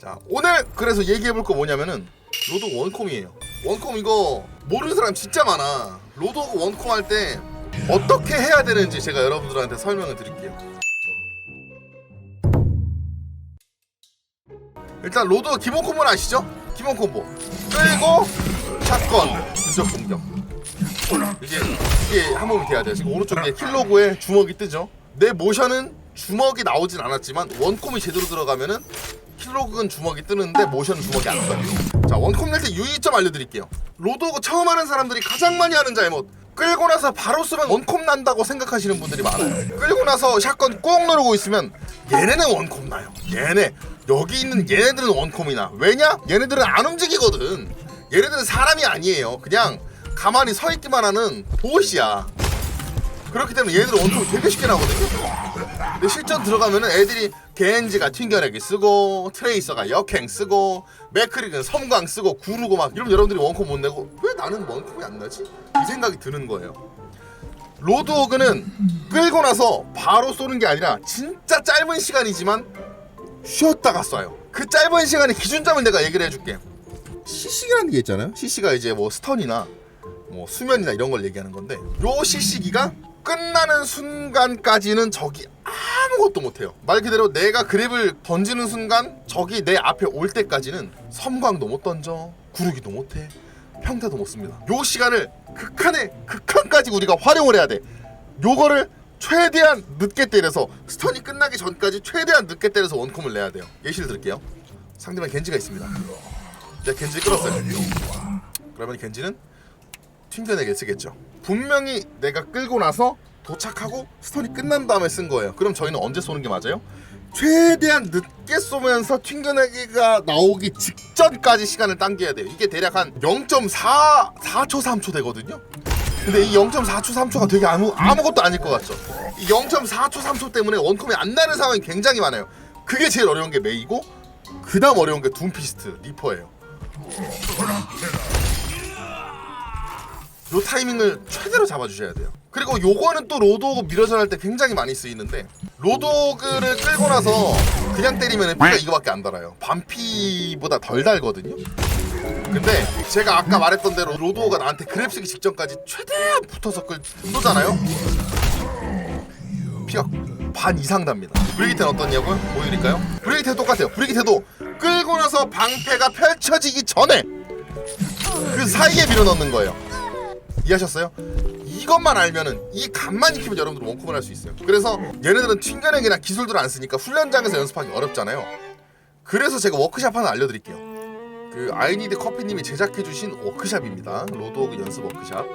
자 오늘 그래서 얘기해볼 거 뭐냐면은 로드 원콤이에요. 원콤 이거 모르는 사람 진짜 많아. 로드 원콤 할 때 어떻게 해야 되는지 제가 여러분들한테 설명을 드릴게요. 일단 로드 기본 콤보는 아시죠? 기본 콤보. 끌고 샷건 근접 공격. 이게 이게 한 몸이 돼야 돼요. 지금 오른쪽에 킬로그에 주먹이 뜨죠? 내 모션은 주먹이 나오진 않았지만 원콤이 제대로 들어가면은 킬로그는 주먹이 뜨는데 모션은 주먹이 안 떠요. 자 원콤 낼때 유의점 알려드릴게요. 로드오그 처음 하는 사람들이 가장 많이 하는 잘못. 끌고 나서 바로 쓰면 원콤 난다고 생각하시는 분들이 많아요. 끌고 나서 샷건 꾹 누르고 있으면 얘네는 원콤 나요. 얘네 여기 있는 얘네들은 원콤이 나. 왜냐? 얘네들은 안 움직이거든. 얘네들은 사람이 아니에요. 그냥 가만히 서 있기만 하는 보시야. 그렇기 때문에 얘네들 원콤이 되게 쉽게 나거든요. 근데 실전 들어가면은 애들이 겐지가 튕겨내기 쓰고 트레이서가 역행 쓰고 맥크릭은 섬광 쓰고 구르고 막 이러면 여러분들이 원콤 못 내고 왜 나는 원콤이 안 나지? 이 생각이 드는 거예요. 로드호그는 끌고 나서 바로 쏘는 게 아니라 진짜 짧은 시간이지만 쉬었다가 쏴요. 그 짧은 시간의 기준점을 내가 얘기를 해줄게. CC기라는 게 있잖아요. CC가 이제 뭐 스턴이나 뭐 수면이나 이런 걸 얘기하는 건데 요 CC기가 끝나는 순간까지는 적이 아무것도 못해요. 말 그대로 내가 그랩을 던지는 순간 적이 내 앞에 올 때까지는 섬광도 못 던져, 구르기도 못해, 평타도 못 씁니다. 요 시간을 극한의 극한까지 우리가 활용을 해야 돼. 요거를 최대한 늦게 때려서 스턴이 끝나기 전까지 최대한 늦게 때려서 원콤을 내야 돼요. 예시를 들게요. 상대방 겐지가 있습니다. 내가 겐지를 끌었어요. 그러면 겐지는 튕겨내게 쓰겠죠. 분명히 내가 끌고 나서 도착하고 스턴이 끝난 다음에 쓴 거예요. 그럼 저희는 언제 쏘는 게 맞아요? 최대한 늦게 쏘면서 튕겨내기가 나오기 직전까지 시간을 당겨야 돼요. 이게 대략 한 0.4 4초 3초 되거든요. 근데 이 0.4초 3초가 되게 아무 아무것도 아닐 것 같죠. 이 0.4초 3초 때문에 원컴이 안 나는 상황이 굉장히 많아요. 그게 제일 어려운 게 메이고 그다음 어려운 게 둠피스트 리퍼예요. 요 타이밍을 최대로 잡아주셔야 돼요. 그리고 요거는 또 로드오그 미러전 할 때 굉장히 많이 쓰이는데 로드오그를 끌고 나서 그냥 때리면 피가 이거밖에 안 달아요. 반피보다 덜 달거든요. 근데 제가 아까 말했던 대로 로드오가 나한테 그랩 쓰기 직전까지 최대한 붙어서 끌 쏘잖아요. 피가 반 이상 답니다. 브리기테는 어떻냐고요? 보여드릴까요? 브리기테 똑같아요. 브리기테도 끌고 나서 방패가 펼쳐지기 전에 그 사이에 밀어넣는 거예요. 이해하셨어요? 이것만 알면은 이 간만 익히면 여러분들 원콤을 할 수 있어요. 그래서 얘네들은 튕겨내기나 기술들을 안 쓰니까 훈련장에서 연습하기 어렵잖아요. 그래서 제가 워크샵 하나 알려드릴게요. 그 아이니드 커피님이 제작해주신 워크샵입니다. 로드오그 연습 워크샵.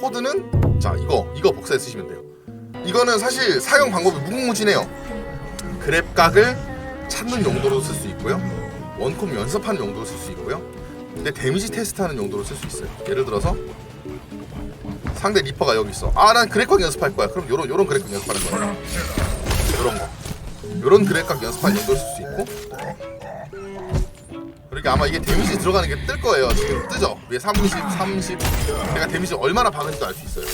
코드는 자 이거 이거 복사해 쓰시면 돼요. 이거는 사실 사용 방법이 무궁무진해요. 그랩각을 찾는 용도로 쓸 수 있고요. 원콤 연습하는 용도로 쓸 수 있고요. 근데 데미지 테스트하는 용도로 쓸 수 있어요. 예를 들어서 상대 리퍼가 여기 있어. 아, 난 그래픽 연습할 거야. 그럼 요런 요런 그래픽 연습하는 거야. 요런 거. 요런 그래픽 연습할 용도로 쓸 수 있고. 그러니까 아마 이게 데미지 들어가는 게 뜰 거예요. 지금 뜨죠. 위에 30, 30. 내가 데미지 얼마나 박은지도 알 수 있어요.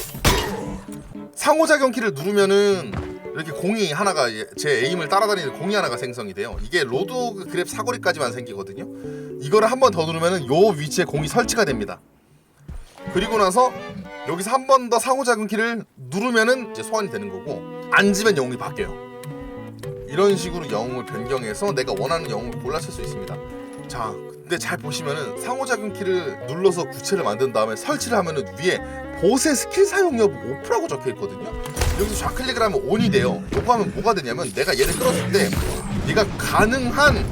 상호작용 키를 누르면은 이렇게 공이 하나가 예, 제 에임을 따라다니는 공이 하나가 생성이 돼요. 이게 로드 그랩 사거리까지만 생기거든요. 이거를 한 번 더 누르면은 요 위치에 공이 설치가 됩니다. 그리고 나서 여기서 한 번 더 상호 작용 키를 누르면은 이제 소환이 되는 거고 앉으면 영웅이 바뀌어요. 이런 식으로 영웅을 변경해서 내가 원하는 영웅을 골라칠 수 있습니다. 자, 근데 잘 보시면은 상호작용 키를 눌러서 구체를 만든 다음에 설치를 하면은 위에 보스의 스킬 사용 여부 오프라고 적혀 있거든요. 여기서 좌클릭을 하면 온이 돼요. 요거 하면 뭐가 되냐면 내가 얘를 끌었을 때 얘가 가능한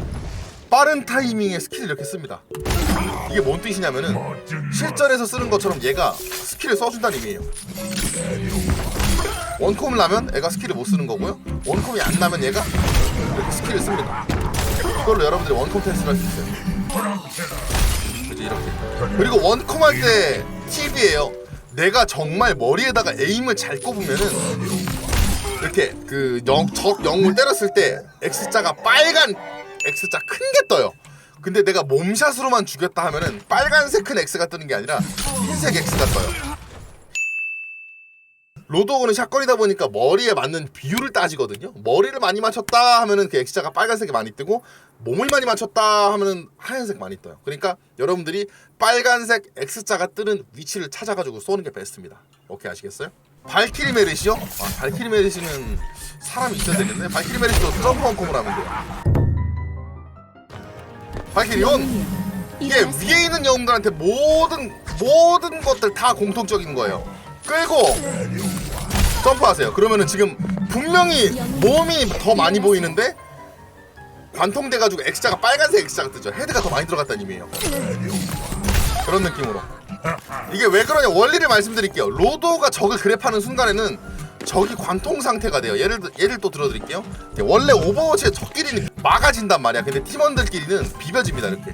빠른 타이밍에 스킬을 이렇게 씁니다. 이게 뭔 뜻이냐면은 실전에서 쓰는 것처럼 얘가 스킬을 써준다는 의미예요. 원콤을 나면 애가 스킬을 못 쓰는 거고요. 원콤이 안 나면 얘가 스킬을 씁니다. 이걸로 여러분들이 원콤 테스트를 할 수 있어요. 이제 이렇게. 그리고 원콤 할 때 팁이에요. 내가 정말 머리에다가 에임을 잘 꼽으면은 이렇게 그 영, 적 영웅을 때렸을 때 X자가 빨간 X자 큰 게 떠요. 근데 내가 몸샷으로만 죽였다 하면은 빨간색 큰 X가 뜨는 게 아니라 흰색 X가 떠요. 로드오그는 샷건이다 보니까 머리에 맞는 비율을 따지거든요. 머리를 많이 맞췄다 하면은 그 X자가 빨간색이 많이 뜨고 몸을 많이 맞췄다 하면은 하얀색 많이 떠요. 그러니까 여러분들이 빨간색 X자가 뜨는 위치를 찾아가지고 쏘는 게 베스트입니다. 오케이 아시겠어요? 발키리 메르시요? 아 발키리 메르시는 사람이 있어야 되겠네. 발키리 메르시도 트럼프 원콤을 하면 돼요. 발키리 온 이게 위에 있는 영웅들한테 모든 모든 것들 다 공통적인 거예요. 끌고 점프하세요. 그러면은 지금 분명히 몸이 더 많이 보이는데 관통돼 가지고 X자가 빨간색 X자가 뜨죠. 헤드가 더 많이 들어갔다는 의미예요. 그런 느낌으로. 이게 왜 그러냐 원리를 말씀드릴게요. 로도가 적을 그랩하는 순간에는 적이 관통 상태가 돼요. 예를 들- 예를 또 들어드릴게요. 원래 오버워치의 적끼리는 막아진단 말이야. 근데 팀원들끼리는 비벼집니다. 이렇게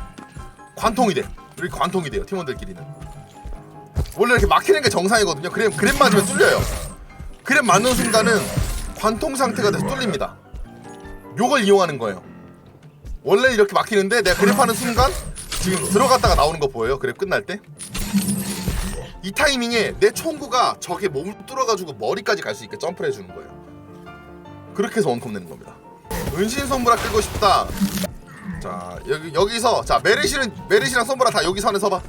관통이 돼. 이렇게 관통이 돼요. 팀원들끼리는. 원래 이렇게 막히는 게 정상이거든요. 그램 그램 맞으면 뚫려요. 그램 맞는 순간은 관통 상태가 돼서 뚫립니다. 요걸 이용하는 거예요. 원래 이렇게 막히는데 내가 그랩하는 순간 지금 들어갔다가 나오는 거 보여요? 그랩 끝날 때? 이 타이밍에 내 총구가 적의 몸을 뚫어가지고 머리까지 갈 수 있게 점프를 해주는 거예요. 그렇게 해서 원컴 내는 겁니다. 은신 손브라 끌고 싶다. 자 여기 여기서 자 메르시는 메르시랑 손브라 다 여기 선에 서봐.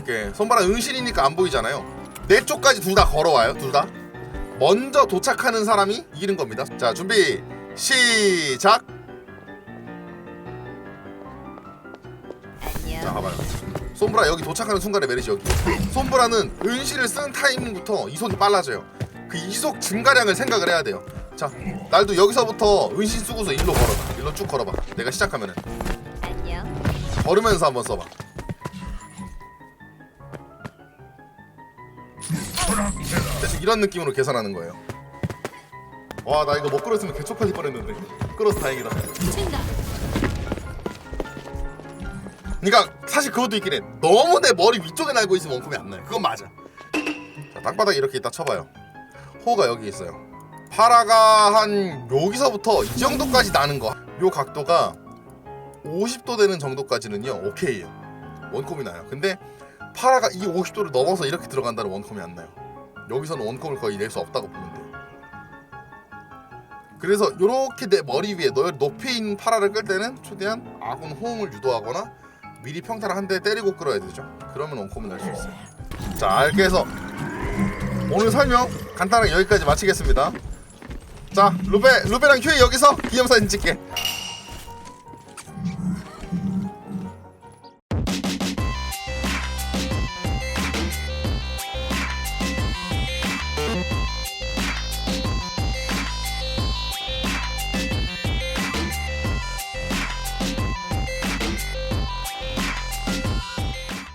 오케이 손브라 은신이니까 안 보이잖아요. 내 쪽까지 둘 다 걸어와요. 둘 다. 먼저 도착하는 사람이 이기는 겁니다. 자 준비 시작. 자 봐봐요. 솜브라 여기 도착하는 순간에 메르시 여기. 솜브라는 은신을 쓰는 타이밍부터 이속이 빨라져요. 그 이속 증가량을 생각을 해야 돼요. 자 날도 여기서부터 은신 쓰고서 일로 걸어봐. 일로 쭉 걸어봐. 내가 시작하면은. 안녕. 걸으면서 한번 써봐. 대충 이런 느낌으로 계산하는 거예요. 와 나 이거 못 끌었으면 개쪽팔릴 뻔했는데. 끌어서 다행이다. 생각. 그러니까 사실 그것도 있긴 해. 너무 내 머리 위쪽에 날고 있으면 원콤이 안 나요. 그건 맞아. 자, 땅바닥에 이렇게 있다 쳐봐요. 호가 여기 있어요. 파라가 한 여기서부터 이 정도까지 나는 거. 요 각도가 50도 되는 정도까지는요 오케이예요. 원콤이 나요. 근데 파라가 이 50도를 넘어서 이렇게 들어간다는 원콤이 안 나요. 여기서는 원콤을 거의 낼 수 없다고 보면 돼요. 그래서 이렇게 내 머리 위에 너 높이 있는 파라를 끌 때는 최대한 아군 호응을 유도하거나 미리 평타를 한 대 때리고 끌어야 되죠. 그러면 원콤을 낼수 있어요. 자, 알게 해서 오늘 설명 간단하게 여기까지 마치겠습니다. 자, 루베 루베랑 휴이 여기서 기념사진 찍게.